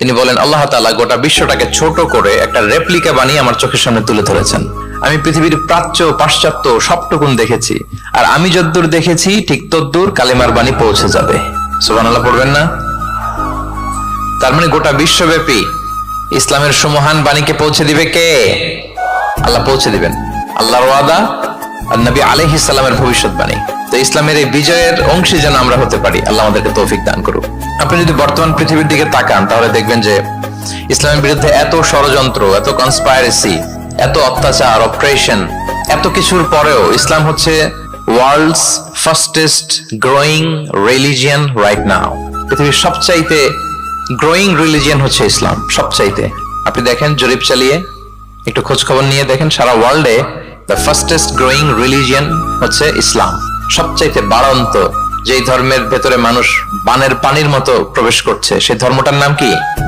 তিনি বলেন, আল্লাহ তাআলা গোটা বিশ্বটাকে ছোট করে একটা রেপ্লিকা বানিয়ে আমার চোখের সামনে তুলে ধরেছেন। আমি পৃথিবীর প্রাচ্য, পাশ্চাত্য সবটুকুন দেখেছি। আর আমি যদ্দূর দেখেছি, ঠিক তদ্দূর কালেমার বাণী পৌঁছে যাবে। সুবহানাল্লাহ, পড়বেন না? তার মানে গোটা বিশ্বব্যাপী ইসলামের সুমহান বাণীকে পৌঁছে দিবে কে? আল্লাহ পৌঁছে দিবেন। আল্লাহর ওয়াদা আর নবী আলাইহি সাল্লামের ভবিষ্যৎবাণী। তো ইসলামের এই বিজয়ের অংশী যেন আমরা হতে পারি, আল্লাহ আমাদেরকে তৌফিক দান করুক। আপনি যদি বর্তমান পৃথিবীর দিকে তাকান, তাহলে দেখবেন যে ইসলামের বিরুদ্ধে এত ষড়যন্ত্র, এত কনস্পাইরেসি এত অত্যাচার অপারেশন এত কিছুর পরেও ইসলাম হচ্ছে world's fastest growing religion right now পৃথিবীর সবচাইতে গ্রোয়িং রিলিজিয়ান হচ্ছে ইসলাম, সবচাইতে। আপনি দেখেন জরিপ চালিয়ে, একটু খোঁজ খবর নিয়ে দেখেন সারা ওয়ার্ল্ডে দ্য ফাস্টেস্ট গ্রোয়িং রিলিজিয়ান হচ্ছে ইসলাম। সবচাইতে বাড়ন্ত যেই ধর্মের ভেতরে মানুষ বানের পানির মতো প্রবেশ করছে, সেই ধর্মটার নাম কি?